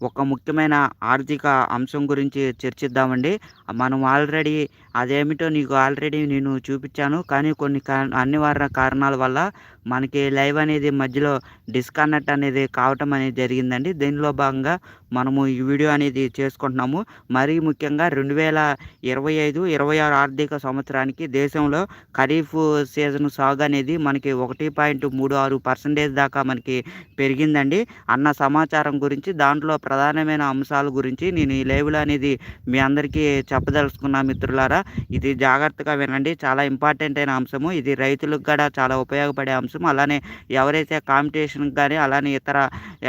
ఒక ముఖ్యమైన ఆర్థిక అంశం గురించి చర్చిద్దామండి. మనం ఆల్రెడీ అదేమిటో నీకు ఆల్రెడీ నేను చూపించాను. కానీ కొన్ని కా అనివార్య కారణాల వల్ల మనకి లైవ్ అనేది మధ్యలో డిస్కనెక్ట్ అనేది కావటం అనేది జరిగిందండి. దీనిలో భాగంగా మనము ఈ వీడియో అనేది చేసుకుంటున్నాము. మరీ ముఖ్యంగా రెండు వేల ఇరవై ఐదు ఇరవై ఆరు ఆర్థిక సంవత్సరానికి దేశంలో ఖరీఫ్ సీజన్ సాగు అనేది మనకి ఒకటి పాయింట్ మూడు ఆరు పర్సెంటేజ్ దాకా మనకి పెరిగిందండి. అన్న సమాచారం గురించి దాంట్లో ప్రధానమైన అంశాల గురించి నేను ఈ లైవ్లో అనేది మీ అందరికీ చెప్పదలుచుకున్నా మిత్రులారా. ఇది జాగ్రత్తగా వినండి. చాలా ఇంపార్టెంట్ అయిన అంశము. ఇది రైతులకు కూడా చాలా ఉపయోగపడే అంశం. అలానే ఎవరైతే కాంపిటీషన్కి కానీ అలానే ఇతర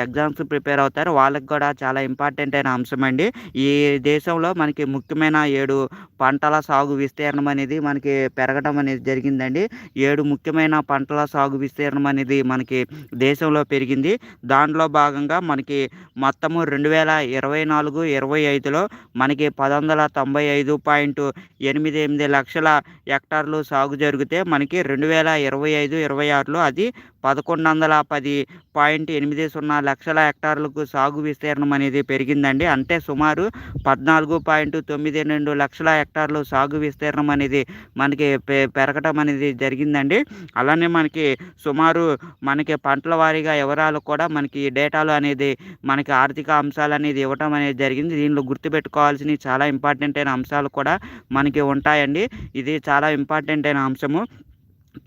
ఎగ్జామ్స్ ప్రిపేర్ అవుతారో వాళ్ళకి కూడా చాలా ఇంపార్టెంట్ అయిన అంశం అండి. ఈ దేశంలో మనకి ముఖ్యమైన ఏడు పంటల సాగు విస్తీర్ణం అనేది మనకి పెరగడం అనేది జరిగిందండి. ఏడు ముఖ్యమైన పంటల సాగు విస్తీర్ణం అనేది మనకి దేశంలో పెరిగింది. దాంట్లో భాగంగా మనకి మొత్తము రెండు వేల ఇరవై నాలుగు ఇరవై ఐదులో మనకి పదొందల తొంభై ఐదు పాయింట్ ఎనిమిది ఎనిమిది లక్షల హెక్టార్లు సాగు జరిగితే మనకి రెండు వేల ఇరవై ఐదు ఇరవై ఆరులో అది పదకొండు వందల పది పాయింట్ ఎనిమిది సున్నా లక్షల హెక్టార్లకు సాగు విస్తీర్ణం అనేది పెరిగిందండి. అంటే సుమారు పద్నాలుగు పాయింట్ తొమ్మిది రెండు లక్షల హెక్టార్లు సాగు విస్తీర్ణం అనేది మనకి పె పెరగటం అనేది జరిగిందండి. అలానే మనకి సుమారు మనకి పంటల వారీగా వివరాలు కూడా మనకి డేటాలు అనేది మనకి ఆర్థిక అంశాలు అనేది ఇవ్వటం అనేది జరిగింది. దీనిలో గుర్తుపెట్టుకోవాల్సిన చాలా ఇంపార్టెంట్ అయిన అంశాలు కూడా మనకి ఉంటాయండి. ఇది చాలా ఇంపార్టెంట్ అయిన అంశము.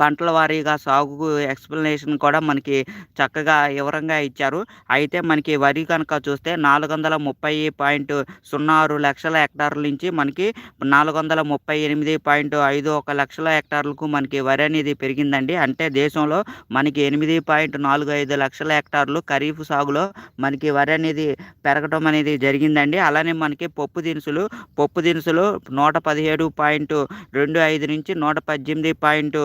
పంటల వారీగా సాగుకు ఎక్స్ప్లెనేషన్ కూడా మనకి చక్కగా వివరంగా ఇచ్చారు. అయితే మనకి వరి కనుక చూస్తే నాలుగు వందల ముప్పై పాయింట్ సున్నా ఆరు లక్షల హెక్టార్ల నుంచి మనకి నాలుగు వందల ముప్పై ఎనిమిది పాయింట్ ఐదు ఒక లక్షల హెక్టార్లకు మనకి వరి అనేది పెరిగిందండి. అంటే దేశంలో మనకి ఎనిమిది పాయింట్ నాలుగు ఐదు లక్షల హెక్టార్లు ఖరీఫ్ సాగులో మనకి వరి అనేది పెరగడం అనేది జరిగిందండి. అలానే మనకి పప్పు దినుసులు పప్పు దినుసులు నూట పదిహేడు పాయింట్ రెండు ఐదు నుంచి నూట పద్దెనిమిది పాయింట్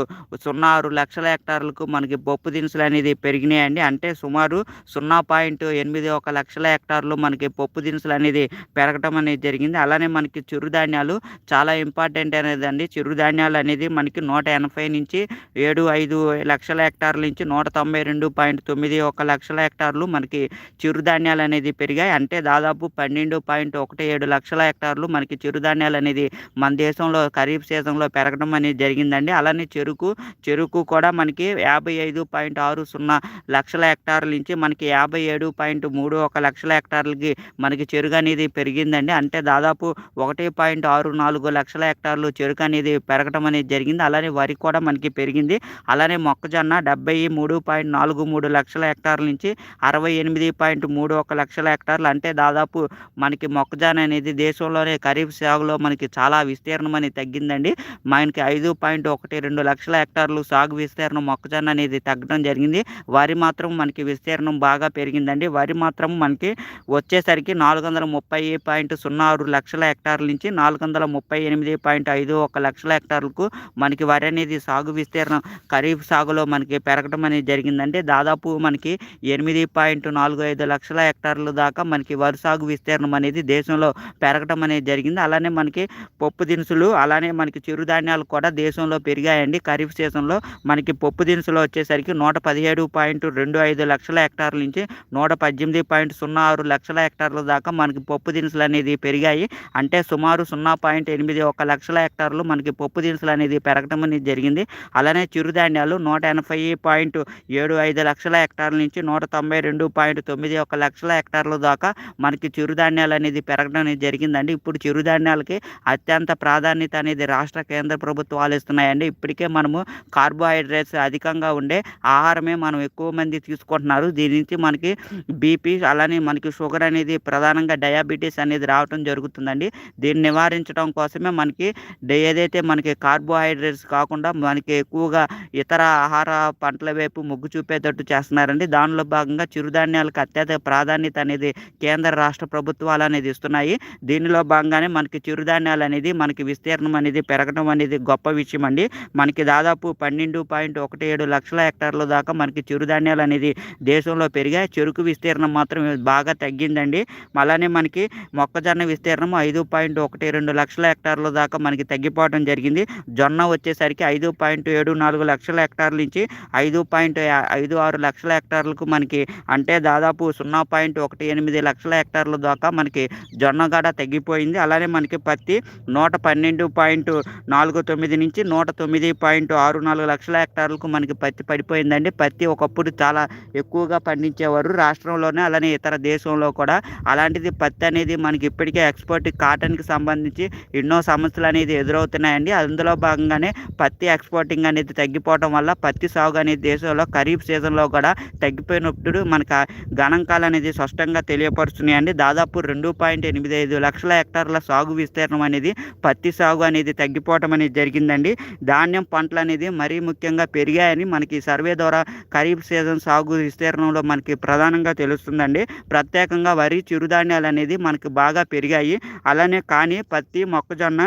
సున్నా ఆరు లక్షల హెక్టార్లకు మనకి పప్పు దినుసులు అనేది పెరిగినాయండి. అంటే సుమారు సున్నా పాయింట్ ఎనిమిది ఒక లక్షల హెక్టార్లు మనకి పప్పు దినుసులు అనేది పెరగటం అనేది జరిగింది. అలానే మనకి చిరుధాన్యాలు చాలా ఇంపార్టెంట్ అనేది అండి చిరుధాన్యాలు అనేది మనకి నూట ఎనభై నుంచి ఏడు ఐదు లక్షల హెక్టార్ల నుంచి నూట తొంభై రెండు పాయింట్ తొమ్మిది ఒక లక్షల హెక్టార్లు మనకి చిరుధాన్యాలు అనేది పెరిగాయి. అంటే దాదాపు పన్నెండు పాయింట్ ఒకటి ఏడు లక్షల హెక్టార్లు మనకి చిరుధాన్యాలు అనేది మన దేశంలో ఖరీఫ్ సీజన్లో పెరగడం అనేది జరిగిందండి. అలానే చెరుకు చెరుకు కూడా మనకి యాభై ఐదు పాయింట్ ఆరు సున్నా లక్షల హెక్టార్ల నుంచి మనకి యాభై ఏడు పాయింట్ మూడు ఒక లక్షల హెక్టార్లకి మనకి చెరుకు అనేది పెరిగిందండి. అంటే దాదాపు ఒకటి పాయింట్ ఆరు నాలుగు లక్షల హెక్టార్లు చెరుకు అనేది పెరగడం అనేది జరిగింది. అలానే వరి కూడా మనకి పెరిగింది. అలానే మొక్కజొన్న డెబ్బై మూడు పాయింట్ నాలుగు మూడు లక్షల హెక్టార్ల నుంచి అరవై ఎనిమిది పాయింట్ మూడు ఒక లక్షల హెక్టార్లు. అంటే దాదాపు మనకి మొక్కజొన్న అనేది దేశంలోనే ఖరీఫ్ సాగులో మనకి చాలా విస్తీర్ణం అనేది తగ్గిందండి. మనకి ఐదు పాయింట్ ఒకటి రెండు లక్షల హెక్టార్లు సాగు విస్తీర్ణం మొక్కజొన్న అనేది తగ్గడం జరిగింది. వరి మాత్రం మనకి విస్తీర్ణం బాగా పెరిగిందండి. వరి మాత్రం మనకి వచ్చేసరికి నాలుగు వందల ముప్పై పాయింట్ సున్నా ఆరు లక్షల హెక్టార్ల నుంచి నాలుగు వందల ముప్పై ఎనిమిది పాయింట్ ఐదు ఒక లక్షల హెక్టార్లకు మనకి వరి అనేది సాగు విస్తీర్ణం ఖరీఫ్ సాగులో మనకి పెరగడం అనేది జరిగిందంటే దాదాపు మనకి ఎనిమిది పాయింట్ నాలుగు ఐదు లక్షల హెక్టార్ల దాకా మనకి వరి సాగు విస్తీర్ణం అనేది దేశంలో పెరగడం అనేది జరిగింది. అలానే మనకి పప్పు దినుసులు అలానే మనకి చిరుధాన్యాలు కూడా దేశంలో పెరిగాయండి. ఖరీఫ్ సీజన్లో మనకి పప్పు దినుసులు వచ్చేసరికి నూట పదిహేడు పాయింట్ రెండు ఐదు లక్షల హెక్టార్ల నుంచి నూట పద్దెనిమిది పాయింట్ సున్నా ఆరు లక్షల హెక్టార్ల దాకా మనకి పప్పు దినుసులు అనేది పెరిగాయి. అంటే సుమారు సున్నా పాయింట్ ఎనిమిది ఒక లక్షల హెక్టార్లు మనకి పప్పు దినుసులు అనేది పెరగడం అనేది జరిగింది. అలానే చిరుధాన్యాలు నూట ఎనభై పాయింట్ ఏడు ఐదు లక్షల హెక్టార్ల నుంచి నూట తొంభై రెండు పాయింట్ తొమ్మిది ఒక లక్షల హెక్టార్ల దాకా మనకి చిరుధాన్యాలు అనేది పెరగడం అనేది జరిగిందండి. ఇప్పుడు చిరుధాన్యాలకి అత్యంత ప్రాధాన్యత అనేది రాష్ట్ర కేంద్ర ప్రభుత్వాలు ఇస్తున్నాయండి. ఇప్పటికే మనము కార్బోహైడ్రేట్స్ అధికంగా ఉండే ఆహారమే మనం ఎక్కువ మంది తీసుకుంటున్నారు. దీని నుంచి మనకి బీపీ అలానే మనకి షుగర్ అనేది ప్రధానంగా డయాబెటీస్ అనేది రావటం జరుగుతుందండి. దీన్ని నివారించడం కోసమే మనకి డే- ఏదైతే మనకి కార్బోహైడ్రేట్స్ కాకుండా మనకి ఎక్కువగా ఇతర ఆహార పంటల వైపు మొగ్గు చూపేటట్టు చేస్తున్నారండి. దానిలో భాగంగా చిరుధాన్యాలకు అత్యధిక ప్రాధాన్యత అనేది కేంద్ర రాష్ట్ర ప్రభుత్వాలు అనేది ఇస్తున్నాయి. దీనిలో భాగంగానే మనకి చిరుధాన్యాలు అనేది మనకి విస్తీర్ణం అనేది పెరగడం అనేది గొప్ప విషయం అండి మనకి దాదాపు దాదాపు పన్నెండు పాయింట్ ఒకటి ఏడు లక్షల హెక్టార్ల దాకా మనకి చిరుధాన్యాలు అనేది దేశంలో పెరిగాయి. చెరుకు విస్తీర్ణం మాత్రం బాగా తగ్గిందండి. అలానే మనకి మొక్కజొన్న విస్తీర్ణం ఐదు పాయింట్ ఒకటి రెండు లక్షల హెక్టార్ల దాకా మనకి తగ్గిపోవడం జరిగింది. జొన్న వచ్చేసరికి ఐదు పాయింట్ ఏడు నాలుగు లక్షల హెక్టార్ల నుంచి ఐదు పాయింట్ ఐదు ఆరు లక్షల హెక్టార్లకు మనకి అంటే దాదాపు సున్నా పాయింట్ ఒకటి ఎనిమిది లక్షల హెక్టార్ల దాకా మనకి జొన్న గడ తగ్గిపోయింది. అలానే మనకి పత్తి నూట పన్నెండు పాయింట్ నాలుగు తొమ్మిది నుంచి నూట తొమ్మిది పాయింట్ ఆరు నాలుగు లక్షల హెక్టార్లకు మనకి పత్తి పడిపోయిందండి. పత్తి ఒకప్పుడు చాలా ఎక్కువగా పండించేవారు. రాష్ట్రంలోనే అలానే ఇతర దేశంలో కూడా అలాంటిది పత్తి అనేది మనకి ఇప్పటికే ఎక్స్పోర్ట్ కాటన్కి సంబంధించి ఎన్నో సమస్యలు అనేది ఎదురవుతున్నాయండి. అందులో భాగంగానే పత్తి ఎక్స్పోర్టింగ్ అనేది తగ్గిపోవడం వల్ల పత్తి సాగు అనేది దేశంలో ఖరీఫ్ సీజన్లో కూడా తగ్గిపోయినప్పుడు మనకు గణాంకాలు అనేది స్పష్టంగా తెలియపరుస్తున్నాయండి. దాదాపు రెండు పాయింట్ ఎనిమిది ఐదు లక్షల హెక్టార్ల సాగు విస్తీర్ణం అనేది పత్తి సాగు అనేది తగ్గిపోవటం అనేది జరిగిందండి. ధాన్యం పంటలు అనేది మరీ ముఖ్యంగా పెరిగాయని మనకి సర్వే ద్వారా ఖరీఫ్ సీజన్ సాగు విస్తీర్ణంలో మనకి ప్రధానంగా తెలుస్తుందండి. ప్రత్యేకంగా వరి చిరుధాన్యాలు అనేది మనకి బాగా పెరిగాయి. అలానే కానీ పత్తి మొక్కజొన్న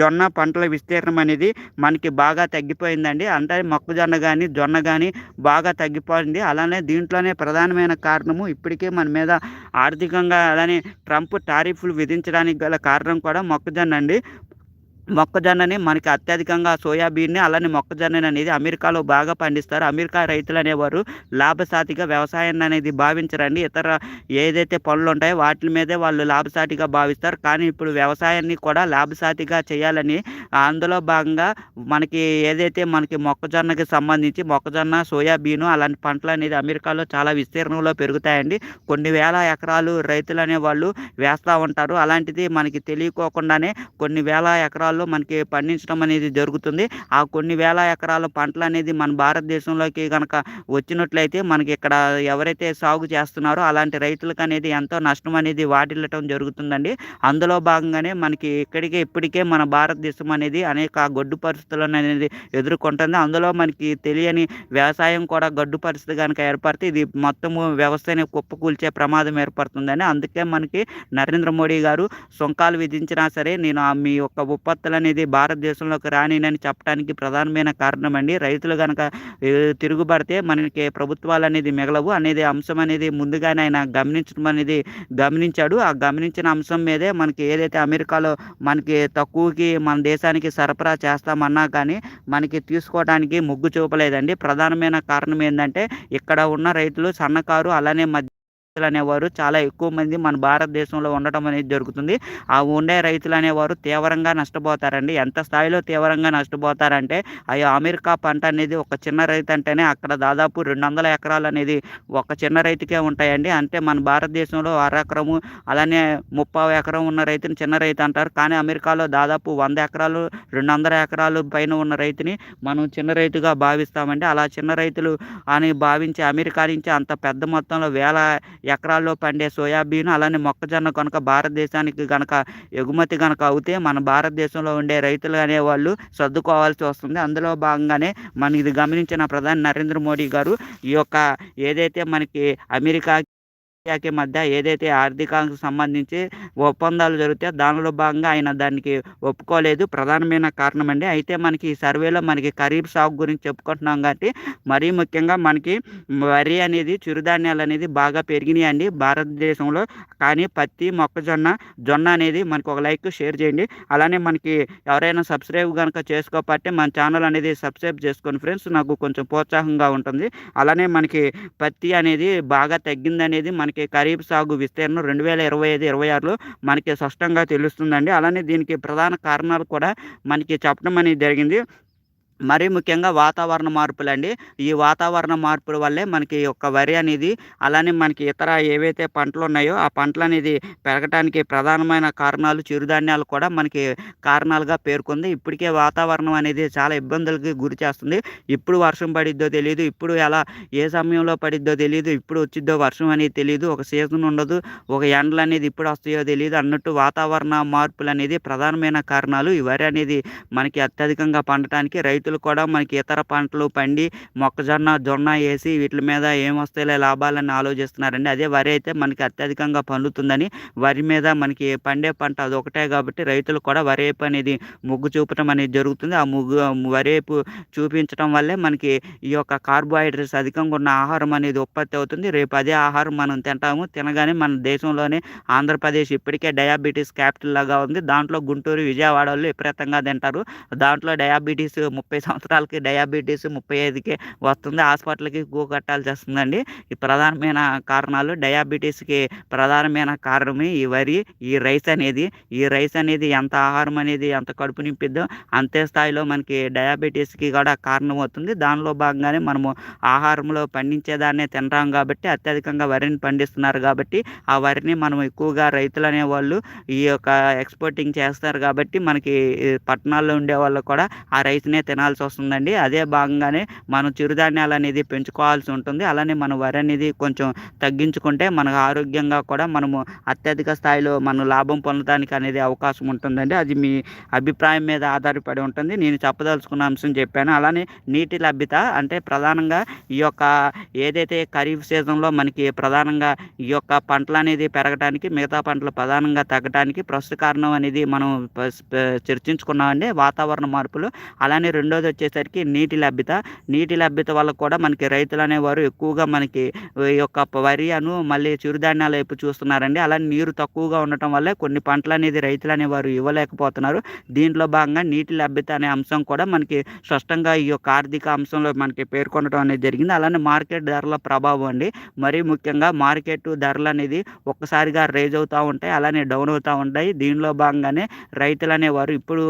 జొన్న పంటల విస్తీర్ణం అనేది మనకి బాగా తగ్గిపోయిందండి. అంటే మొక్కజొన్న కానీ జొన్న కానీ బాగా తగ్గిపోయింది. అలానే దీంట్లోనే ప్రధానమైన కారణము ఇప్పటికే మన మీద ఆర్థికంగా అలానే ట్రంప్ టారిఫ్లు విధించడానికి గల కారణం కూడా మొక్కజొన్న అండి. మొక్కజొన్నని మనకి అత్యధికంగా సోయాబీన్ని అలానే మొక్కజొన్నని అనేది అమెరికాలో బాగా పండిస్తారు. అమెరికా రైతులు అనేవారు లాభసాటిగా వ్యవసాయాన్ని అనేది భావించరండి. ఇతర ఏదైతే పనులు ఉంటాయో వాటి మీదే వాళ్ళు లాభసాటిగా భావిస్తారు. కానీ ఇప్పుడు వ్యవసాయాన్ని కూడా లాభసాటిగా చేయాలని అందులో భాగంగా మనకి ఏదైతే మనకి మొక్కజొన్నకి సంబంధించి మొక్కజొన్న సోయాబీను అలాంటి పంటలు అనేది అమెరికాలో చాలా విస్తీర్ణంలో పెరుగుతాయండి. కొన్ని వేల ఎకరాలు రైతులు అనేవాళ్ళు వేస్తూ ఉంటారు. అలాంటిది మనకి తెలియకోకుండానే కొన్ని వేల ఎకరాల్లో మనకి పండించడం అనేది జరుగుతుంది. ఆ కొన్ని వేల ఎకరాల పంటలు అనేది మన భారతదేశంలోకి కనుక వచ్చినట్లయితే మనకి ఇక్కడ ఎవరైతే సాగు చేస్తున్నారో అలాంటి రైతులకు అనేది ఎంతో నష్టం అనేది వాటిల్లటం జరుగుతుందండి. అందులో భాగంగానే మనకి ఇక్కడికే ఇప్పటికే మన భారతదేశం అనేది అనేక గొడ్డు పరిస్థితులను అనేది ఎదుర్కొంటుంది. అందులో మనకి తెలియని వ్యవసాయం కూడా గడ్డు పరిస్థితి కనుక ఏర్పడితే ఇది మొత్తము వ్యవస్థని కుప్పకూల్చే ప్రమాదం ఏర్పడుతుందని అందుకే మనకి నరేంద్ర మోడీ గారు సుంకాలు విధించినా సరే నేను మీ యొక్క ఉత్పత్తులు అనేది భారతదేశంలోకి రానినని చెప్పడానికి ప్రధానమైన కారణం అండి. రైతులు కనుక తిరుగుబడితే మనకి ప్రభుత్వాలు అనేది మిగలవు అనేది అంశం అనేది ముందుగానే ఆయన గమనించడం అనేది గమనించాడు. ఆ గమనించిన అంశం మీదే మనకి ఏదైతే అమెరికాలో మనకి తక్కువకి మన దేశానికి సరఫరా చేస్తామన్నా కానీ మనకి తీసుకోవడానికి మొగ్గు చూపలేదండి. ప్రధానమైన కారణం ఏంటంటే ఇక్కడ ఉన్న రైతులు సన్నకారు అలానే మధ్య రైతులు అనేవారు చాలా ఎక్కువ మంది మన భారతదేశంలో ఉండటం అనేది జరుగుతుంది. ఆ ఉండే రైతులు అనేవారు తీవ్రంగా నష్టపోతారండి. ఎంత స్థాయిలో తీవ్రంగా నష్టపోతారంటే అయ్యో అమెరికా పంట అనేది ఒక చిన్న రైతు అంటేనే అక్కడ దాదాపు రెండు వందల ఎకరాలు అనేది ఒక చిన్న రైతుకే ఉంటాయండి. అంటే మన భారతదేశంలో అరెకరము అలానే ముప్పై ఎకరం ఉన్న రైతుని చిన్న రైతు అంటారు. కానీ అమెరికాలో దాదాపు వంద ఎకరాలు రెండు వందల ఎకరాలు పైన ఉన్న రైతుని మనం చిన్న రైతుగా భావిస్తామండి. అలా చిన్న రైతులు అని భావించి అమెరికా నుంచి అంత పెద్ద మొత్తంలో వేల ఎకరాల్లో పండే సోయాబీన్ అలానే మొక్కజొన్న కనుక భారతదేశానికి కనుక ఎగుమతి కనుక అవుతే మన భారతదేశంలో ఉండే రైతులు అనేవాళ్ళు సర్దుకోవాల్సి వస్తుంది. అందులో భాగంగానే మన ఇది గమనించిన ప్రధాని నరేంద్ర మోడీ గారు ఈ యొక్క ఏదైతే మనకి అమెరికా ఇండియాకి మధ్య ఏదైతే ఆర్థికానికి సంబంధించి ఒప్పందాలు జరిగితే దానిలో భాగంగా ఆయన దానికి ఒప్పుకోలేదు. ప్రధానమైన కారణం అండి అయితే మనకి ఈ సర్వేలో మనకి ఖరీఫ్ సాగు గురించి చెప్పుకుంటున్నాం కాబట్టి మరీ ముఖ్యంగా మనకి వరి అనేది చిరుధాన్యాలు అనేది బాగా పెరిగినాయి అండి భారతదేశంలో. కానీ పత్తి మొక్కజొన్న జొన్న అనేది మనకు ఒక లైక్ షేర్ చేయండి. అలానే మనకి ఎవరైనా సబ్స్క్రైబ్ కనుక చేసుకోకపోతే మన ఛానల్ అనేది సబ్స్క్రైబ్ చేసుకోండి ఫ్రెండ్స్. నాకు కొంచెం ప్రోత్సాహంగా ఉంటుంది. అలానే మనకి పత్తి అనేది బాగా తగ్గిందనేది మనకి మనకి ఖరీఫ్ సాగు విస్తీర్ణం రెండు వేల ఇరవై ఐదు ఇరవై ఆరులో మనకి స్పష్టంగా తెలుస్తుందండి. అలానే దీనికి ప్రధాన కారణాలు కూడా మనకి చెప్పడం అనేది జరిగింది. మరీ ముఖ్యంగా వాతావరణ మార్పులండి. ఈ వాతావరణ మార్పుల వల్లే మనకి యొక్క వరి అనేది అలానే మనకి ఇతర ఏవైతే పంటలు ఉన్నాయో ఆ పంటలు అనేది పెరగటానికి ప్రధానమైన కారణాలు చిరుధాన్యాలు కూడా మనకి కారణాలుగా పేర్కొంది. ఇప్పటికే వాతావరణం అనేది చాలా ఇబ్బందులకి గురి చేస్తుంది. ఇప్పుడు వర్షం పడిద్దో తెలియదు ఇప్పుడు ఎలా ఏ సమయంలో పడిద్దో తెలియదు ఇప్పుడు వచ్చిద్దో వర్షం అనేది తెలియదు ఒక సీజన్ ఉండదు ఒక ఎండలు అనేది ఇప్పుడు వస్తాయో తెలియదు అన్నట్టు వాతావరణ మార్పులు అనేది ప్రధానమైన కారణాలు. ఈ వరి అనేది మనకి అత్యధికంగా పండటానికి రైతు రైతులు కూడా మనకి ఇతర పంటలు పండి మొక్కజొన్న జొన్న వేసి వీటి మీద ఏమొస్తాయిలే లాభాలని ఆలోచిస్తున్నారండి. అదే వరి అయితే మనకి అత్యధికంగా పండుతుందని వరి మీద మనకి పండే పంట అదొకటే కాబట్టి రైతులు కూడా వరి వైపు అనేది ముగ్గు చూపడం అనేది జరుగుతుంది. ఆ ముగ్గు వరి వైపు చూపించడం వల్లే మనకి ఈ యొక్క కార్బోహైడ్రేట్స్ అధికంగా ఉన్న ఆహారం అనేది ఉత్పత్తి అవుతుంది. రేపు అదే ఆహారం మనం తింటాము తినగానే మన దేశంలోనే ఆంధ్రప్రదేశ్ ఇప్పటికే డయాబెటీస్ క్యాపిటల్ లాగా ఉంది. దాంట్లో గుంటూరు విజయవాడ వాళ్ళు విపరీతంగా తింటారు. దాంట్లో డయాబెటీస్ ముప్పై సంవత్సరాలకి డయాబెటీస్ ముప్పై ఐదుకి వస్తుంది. హాస్పిటల్కి గో కట్టాల్సి వస్తుందండి. ఈ ప్రధానమైన కారణాలు డయాబెటీస్కి ప్రధానమైన కారణమే ఈ వరి ఈ రైస్ అనేది. ఈ రైస్ అనేది ఎంత ఆహారం అనేది ఎంత కడుపు నింపిద్దో అంతే స్థాయిలో మనకి డయాబెటీస్కి కూడా కారణం అవుతుంది. దానిలో భాగంగానే మనము ఆహారంలో పండించేదాన్నే తినరాం కాబట్టి అత్యధికంగా వరిని పండిస్తున్నారు కాబట్టి ఆ వరిని మనం ఎక్కువగా రైతులు అనేవాళ్ళు ఈ యొక్క ఎక్స్పోర్టింగ్ చేస్తారు కాబట్టి మనకి పట్టణాల్లో ఉండే వాళ్ళు కూడా ఆ రైస్నే తినాల్సి వస్తుందండి. అదే భాగంగానే మనం చిరుధాన్యాలు అనేది పెంచుకోవాల్సి ఉంటుంది. అలానే మన వరి అనేది కొంచెం తగ్గించుకుంటే మనకు ఆరోగ్యంగా కూడా మనము అత్యధిక స్థాయిలో మనం లాభం పొందడానికి అనేది అవకాశం ఉంటుందండి. అది మీ అభిప్రాయం మీద ఆధారపడి ఉంటుంది. నేను చెప్పదలుచుకున్న అంశం చెప్పాను. అలానే నీటి లభ్యత అంటే ప్రధానంగా ఈ యొక్క ఏదైతే ఖరీఫ్ సీజన్లో మనకి ప్రధానంగా ఈ యొక్క పంటలు అనేది పెరగడానికి మిగతా పంటలు ప్రధానంగా తగ్గడానికి ప్రస్తుత కారణం అనేది మనం చర్చించుకున్నామండి. వాతావరణ మార్పులు. అలానే రెండోది వచ్చేసరికి నీటి లభ్యత. నీటి లభ్యత వల్ల కూడా మనకి రైతులు అనేవారు ఎక్కువగా మనకి ఈ యొక్క వరి అను మళ్ళీ చిరుధాన్యాల వైపు చూస్తున్నారండి. అలానే నీరు తక్కువగా ఉండటం వల్ల కొన్ని పంటలు అనేది రైతులు అనేవారు ఇవ్వలేకపోతున్నారు. దీంట్లో భాగంగా నీటి లభ్యత అనే అంశం కూడా మనకి స్పష్టంగా ఈ యొక్క ఆర్థిక అంశంలో మనకి పేర్కొనడం అనేది జరిగింది. అలానే మార్కెట్ ధరల ప్రభావం అండి. మరీ ముఖ్యంగా మార్కెట్ ధరలు అనేది ఒక్కసారిగా రేజ్ అవుతూ ఉంటాయి అలానే డౌన్ అవుతూ ఉంటాయి. దీనిలో భాగంగానే రైతులు అనేవారు ఇప్పుడు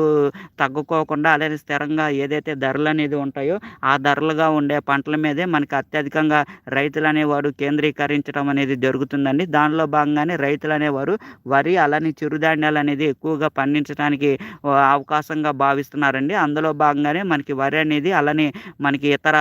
తగ్గుకోకుండా అలానే స్థిరంగా ఏదైతే ధరలు అనేది ఉంటాయో ఆ ధరలుగా ఉండే పంటల మీదే మనకి అత్యధికంగా రైతులు అనేవారు కేంద్రీకరించడం అనేది జరుగుతుందండి. దానిలో భాగంగానే రైతులు అనేవారు వరి అలానే చిరుధాన్యాలు అనేది ఎక్కువగా పండించడానికి అవకాశంగా భావిస్తున్నారండి. అందులో భాగంగానే మనకి వరి అనేది అలానే మనకి ఇతర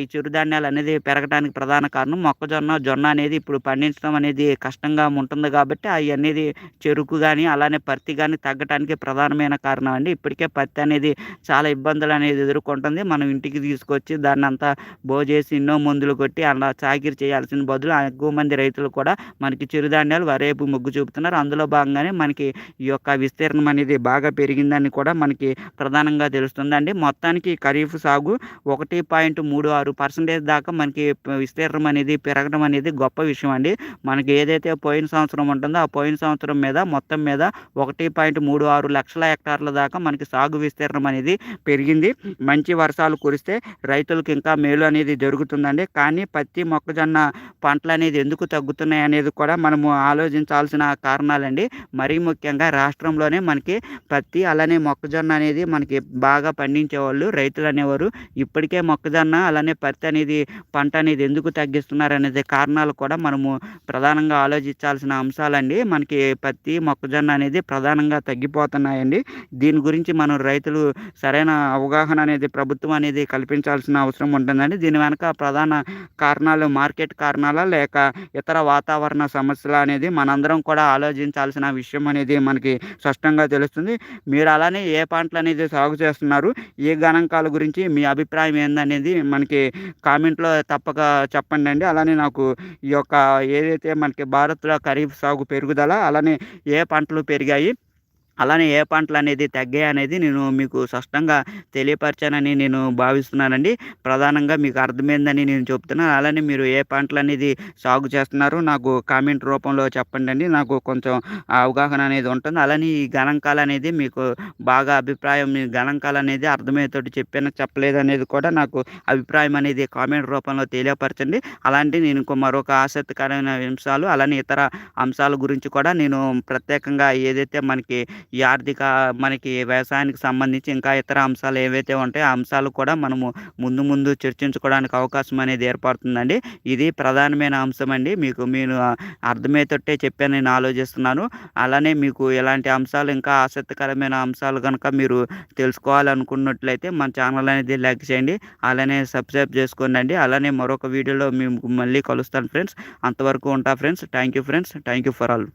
ఈ చిరుధాన్యాలు అనేది పెరగడానికి ప్రధాన కారణం మొక్కజొన్న జొన్న అనేది ఇప్పుడు పండించడం అనేది కష్టంగా ఉంటుంది కాబట్టి అవి అనేది చెరుకు కానీ అలానే పత్తి కానీ తగ్గటానికి ప్రధానమైన కారణం అండి. ఇప్పటికే పత్తి అనేది చాలా ఇబ్బందులు అనేది ఎదుర్కొంటుంది. మనం ఇంటికి తీసుకొచ్చి దాన్ని అంతా బోజేసి ఎన్నో మందులు కొట్టి అలా చాకిరి చేయాల్సిన బదులు ఎక్కువ మంది రైతులు కూడా మనకి చిరుధాన్యాలు వరేపు మొగ్గు చూపుతున్నారు. అందులో భాగంగానే మనకి ఈ యొక్క విస్తీర్ణం అనేది బాగా పెరిగిందని కూడా మనకి ప్రధానంగా తెలుస్తుందండి. మొత్తానికి ఖరీఫ్ సాగు ఒకటి పాయింట్ మూడు ఆరు పర్సెంటేజ్ దాకా మనకి విస్తీర్ణం అనేది పెరగడం అనేది గొప్ప విషయం అండి. మనకి ఏదైతే పోయిన సంవత్సరం ఉంటుందో ఆ పోయిన సంవత్సరం మీద మొత్తం మీద ఒకటి పాయింట్ మూడు ఆరు లక్షల హెక్టార్ల దాకా మనకి సాగు విస్తీర్ణం అనేది పెరిగింది. మంచి వర్షాలు కురిస్తే రైతులకు ఇంకా మేలు అనేది జరుగుతుందండి. కానీ పత్తి మొక్కజొన్న పంటలు అనేది ఎందుకు తగ్గుతున్నాయి అనేది కూడా మనము ఆలోచించాల్సిన కారణాలండి. మరీ ముఖ్యంగా రాష్ట్రంలోనే మనకి పత్తి అలానే మొక్కజొన్న అనేది మనకి బాగా పండించేవాళ్ళు రైతులు అనేవారు. ఇప్పటికే మొక్కజొన్న అలానే పత్తి అనేది పంట అనేది ఎందుకు తగ్గిస్తున్నారు అనేది కారణాలు కూడా మనము ప్రధానంగా ఆలోచించాల్సిన అంశాలండి. మనకి పత్తి మొక్కజొన్న అనేది ప్రధానంగా తగ్గిపోతున్నాయండి. దీని గురించి మనం రైతులు సరైన అవగాహన అనేది ప్రభుత్వం అనేది కల్పించాల్సిన అవసరం ఉంటుందండి. దీని వెనక ప్రధాన కారణాలు మార్కెట్ కారణాలా లేక ఇతర వాతావరణ సమస్యలు అనేది మనందరం కూడా ఆలోచించాల్సిన విషయం అనేది మనకి స్పష్టంగా తెలుస్తుంది. మీరు అలానే ఏ పంటలు అనేది సాగు చేస్తున్నారు ఏ గణాంకాల గురించి మీ అభిప్రాయం ఏందనేది మనకి కామెంట్లో తప్పక చెప్పండి అండి. అలానే నాకు ఈ యొక్క ఏదైతే మనకి భారత్లో ఖరీఫ్ సాగు పెరుగుదల అలానే ఏ పంటలు పెరిగాయి అలానే ఏ పంటలు అనేది తగ్గాయి అనేది నేను మీకు స్పష్టంగా తెలియపరచానని నేను భావిస్తున్నానండి. ప్రధానంగా మీకు అర్థమైందని నేను చెప్తున్నాను అలానే మీరు ఏ పంటలు అనేది సాగు చేస్తున్నారు నాకు కామెంట్ రూపంలో చెప్పండి అండి నాకు కొంచెం అవగాహన అనేది ఉంటుంది. అలానే ఈ గణాంకాలు అనేది మీకు బాగా అభిప్రాయం మీ గణాంకాలు అనేది అర్థమయ్యేటట్టు చెప్పాను చెప్పలేదు అనేది కూడా నాకు అభిప్రాయం అనేది కామెంట్ రూపంలో తెలియపరచండి. అలాంటి నేను మరొక ఆసక్తికరమైన అంశాలు అలానే ఇతర అంశాల గురించి కూడా నేను ప్రత్యేకంగా ఏదైతే మనకి ఈ ఆర్థిక మనకి వ్యవసాయానికి సంబంధించి ఇంకా ఇతర అంశాలు ఏవైతే ఉంటాయో ఆ అంశాలు కూడా మనము ముందు ముందు చర్చించుకోవడానికి అవకాశం అనేది ఏర్పడుతుందండి. ఇది ప్రధానమైన అంశం అండి. మీకు నేను అర్థమయ్యేటట్టే చెప్పాను నేను ఆలోచిస్తున్నాను. అలానే మీకు ఇలాంటి అంశాలు ఇంకా ఆసక్తికరమైన అంశాలు కనుక మీరు తెలుసుకోవాలనుకున్నట్లయితే మన ఛానల్ అనేది లైక్ చేయండి. అలానే సబ్స్క్రైబ్ చేసుకోండి అలానే మరొక వీడియోలో మేము మళ్ళీ కలుస్తాను ఫ్రెండ్స్. అంతవరకు ఉంటా friends. Thank you friends. Thank you for all.